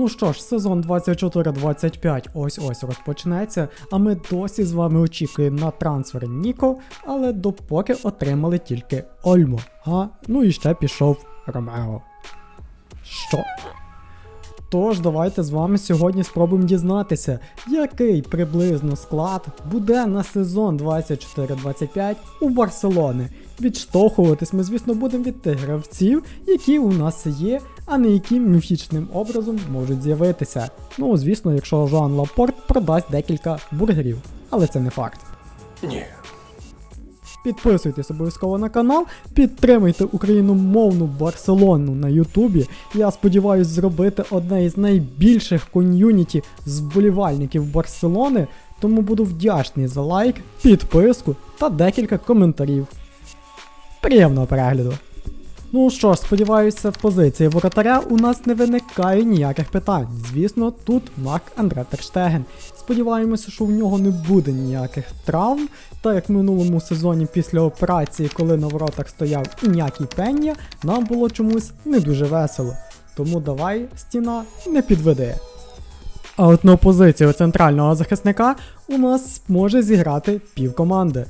Ну що ж, сезон 24-25 ось ось розпочнеться, а ми досі з вами очікуємо на трансфер Ніко, але допоки отримали тільки Ольмо. А ну і ще пішов Ромео. Що? Тож, давайте з вами сьогодні спробуємо дізнатися, який приблизно склад буде на сезон 24-25 у Барселони. Відштовхуватись ми, звісно, будемо від тих гравців, які у нас є, а не які міфічним образом можуть з'явитися. Ну, звісно, якщо Жоан Лапорт продасть декілька бургерів, але це не факт. Ні. Підписуйтесь обов'язково на канал, підтримуйте україномовну Барселону на Ютубі. Я сподіваюся зробити одне із найбільших ком'юніті з вболівальників Барселони, тому буду вдячний за лайк, підписку та декілька коментарів. Приємного перегляду! Ну що ж, сподіваюся, в позиції воротаря у нас не виникає ніяких питань. Звісно, тут Марк Андре Терштеген. Сподіваємося, що в нього не буде ніяких травм, так як в минулому сезоні після операції, коли на воротах стояв Інякі Пення, нам було чомусь не дуже весело. Тому давай, стіна, не підведи. А от на позицію центрального захисника у нас може зіграти півкоманди.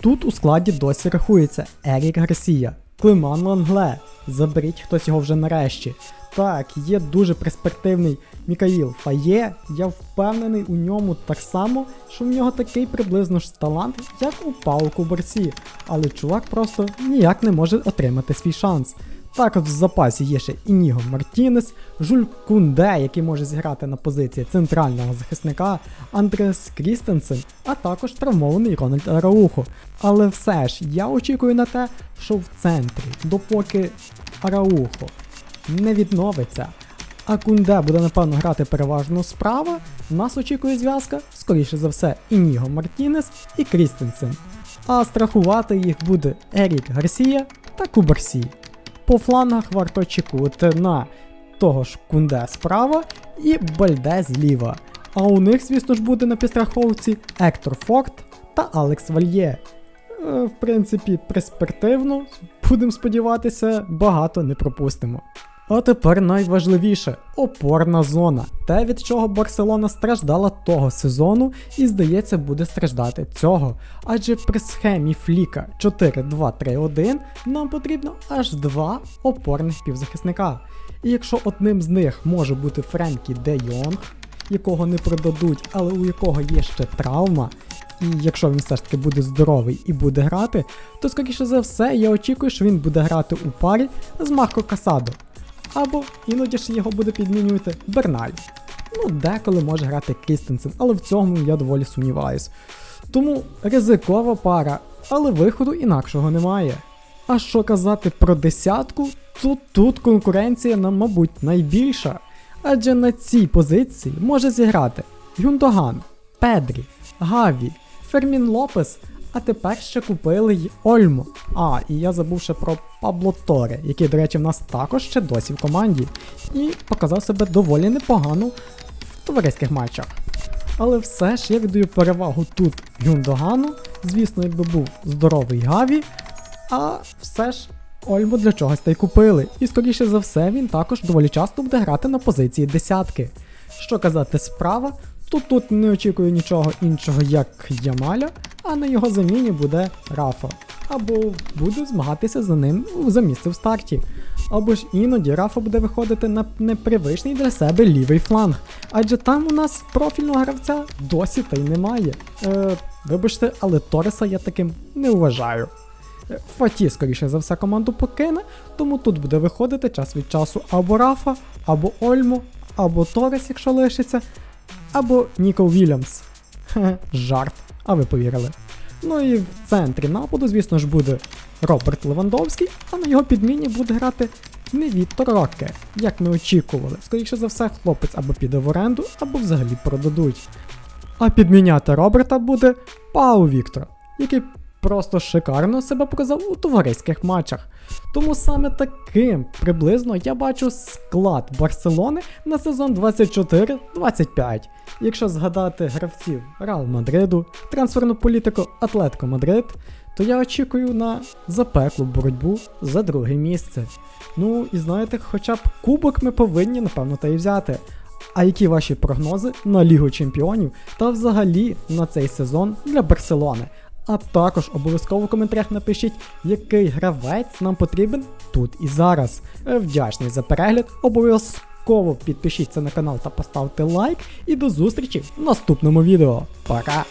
Тут у складі досі рахується Ерік Гарсія, Климан Лангле. Заберіть хтось його вже нарешті. Так, є дуже перспективний Мікаїл Фає. Я впевнений у ньому так само, що в нього такий приблизно ж талант, як у Пауку Борсі. Але чувак просто ніяк не може отримати свій шанс. Також в запасі є ще Ініго Мартінес, Жуль Кунде, який може зіграти на позиції центрального захисника, Андрес Крістенсен, а також травмований Рональд Араухо. Але все ж я очікую на те, що в центрі, допоки Араухо не відновиться, а Кунде буде напевно грати переважно справа, нас очікує зв'язка, скоріше за все, Ініго Мартінес і Крістенсен. А страхувати їх буде Ерік Гарсія та Кубарсі. По флангах варто очікувати на того ж Кунде справа і Бальде зліва. А у них, звісно ж, буде на підстраховці Ектор Форт та Алекс Вальє. Е, В принципі, перспективно, будемо сподіватися, багато не пропустимо. А тепер найважливіше опорна зона. Те, від чого Барселона страждала того сезону, і здається, буде страждати цього. Адже при схемі Фліка 4-2-3-1 нам потрібно аж два опорних півзахисника. І якщо одним з них може бути Френкі Де Йонг, якого не продадуть, але у якого є ще травма, і якщо він все ж таки буде здоровий і буде грати, то скоріше за все я очікую, що він буде грати у парі з Марко Касадо. Або іноді ж його буде підмінювати Берналь. Ну, деколи може грати Крістенсен, але в цьому я доволі сумніваюсь. Тому ризикова пара, але виходу інакшого немає. А що казати про десятку, то тут конкуренція нам, мабуть, найбільша. Адже на цій позиції може зіграти Юндоган, Педрі, Гаві, Фермін Лопес, а тепер ще купили й Ольмо. А, і я забув ще про Пабло Торе, який, до речі, в нас також ще досі в команді, і показав себе доволі непогано в товариських матчах. Але все ж я віддаю перевагу тут Юндогану, звісно, якби був здоровий Гаві, а все ж Ольму для чогось та й купили. І скоріше за все він також доволі часто буде грати на позиції десятки. Що казати справа, то тут не очікую нічого іншого, як Ямаля, а на його заміні буде Рафа. Або буде змагатися за ним за місце в старті. Або ж іноді Рафа буде виходити на непривичний для себе лівий фланг. Адже там у нас профільного гравця досі та й немає. Е, вибачте, але Тореса я таким не вважаю. Е, Фаті, скоріше за все, команду покине, тому тут буде виходити час від часу або Рафа, або Ольмо, або Торес, якщо лишиться, або Нікол Вільямс. Хе, жарт, а ви повірили. Ну і в центрі нападу, звісно ж, буде Роберт Левандовський, а на його підміні буде грати не Віктор Роке, як ми очікували. Скоріше за все, хлопець або піде в оренду, або взагалі продадуть. А підміняти Роберта буде Пау Віктор, який просто шикарно себе показав у товариських матчах. Тому саме таким приблизно я бачу склад Барселони на сезон 24-25. Якщо згадати гравців Реал Мадриду, трансферну політику Атлетико Мадрид, то я очікую на запеклу боротьбу за друге місце. Ну і знаєте, хоча б кубок ми повинні, напевно, та й взяти. А які ваші прогнози на Лігу Чемпіонів та взагалі на цей сезон для Барселони? А також обов'язково в коментарях напишіть, який гравець нам потрібен тут і зараз. Е, Вдячний за перегляд, обов'язково підпишіться на канал та поставте лайк. І до зустрічі в наступному відео. Пока!